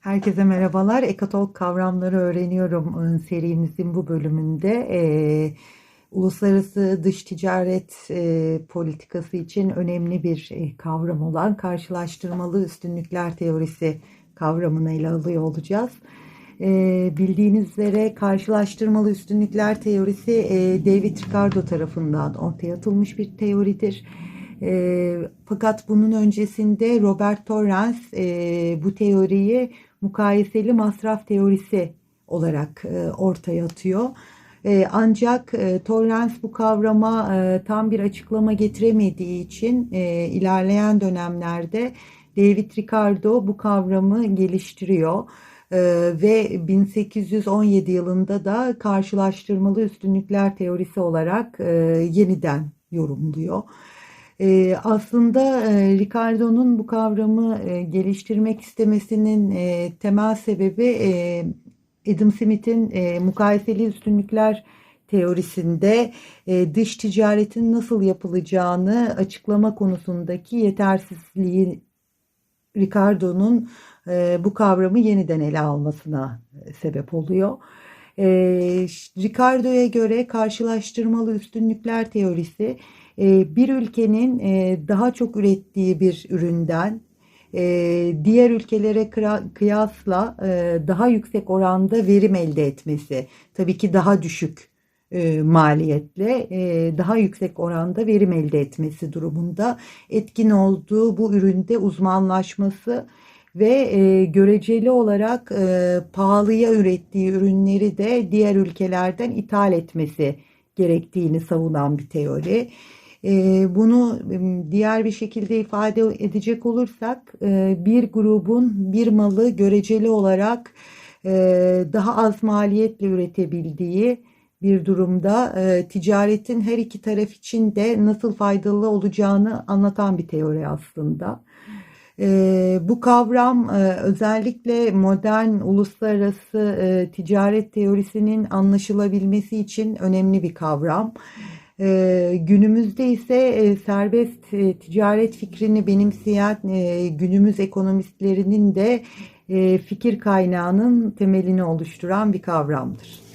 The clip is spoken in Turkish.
Herkese merhabalar. Ekatolog kavramları öğreniyorum ıı, serimizin bu bölümünde. Ee, uluslararası dış ticaret e, politikası için önemli bir e, kavram olan karşılaştırmalı üstünlükler teorisi kavramını ele alıyor olacağız. Ee, bildiğiniz üzere karşılaştırmalı üstünlükler teorisi e, David Ricardo tarafından ortaya atılmış bir teoridir. E, fakat bunun öncesinde Robert Torrens e, bu teoriyi mukayeseli masraf teorisi olarak e, ortaya atıyor. E, ancak e, Torrens bu kavrama e, tam bir açıklama getiremediği için e, ilerleyen dönemlerde David Ricardo bu kavramı geliştiriyor. Ee, ve 1817 yılında da karşılaştırmalı üstünlükler teorisi olarak e, yeniden yorumluyor. E, aslında e, Ricardo'nun bu kavramı e, geliştirmek istemesinin e, temel sebebi e, Adam Smith'in e, mukayeseli üstünlükler teorisinde e, dış ticaretin nasıl yapılacağını açıklama konusundaki yetersizliği Ricardo'nun e, bu kavramı yeniden ele almasına e, sebep oluyor. E, Ricardo'ya göre karşılaştırmalı üstünlükler teorisi bir ülkenin e, daha çok ürettiği bir üründen e, diğer ülkelere kıyasla e, daha yüksek oranda verim elde etmesi. Tabii ki daha düşük maliyetle daha yüksek oranda verim elde etmesi durumunda etkin olduğu bu üründe uzmanlaşması ve göreceli olarak pahalıya ürettiği ürünleri de diğer ülkelerden ithal etmesi gerektiğini savunan bir teori. E, bunu diğer bir şekilde ifade edecek olursak e, bir grubun bir malı göreceli olarak e, daha az maliyetle üretebildiği bir durumda e, ticaretin her iki taraf için de nasıl faydalı olacağını anlatan bir teori aslında. Bu kavram özellikle modern uluslararası ticaret teorisinin anlaşılabilmesi için önemli bir kavram. E, günümüzde ise e, serbest e, ticaret fikrini benimseyen e, günümüz ekonomistlerinin de fikir kaynağının temelini oluşturan bir kavramdır.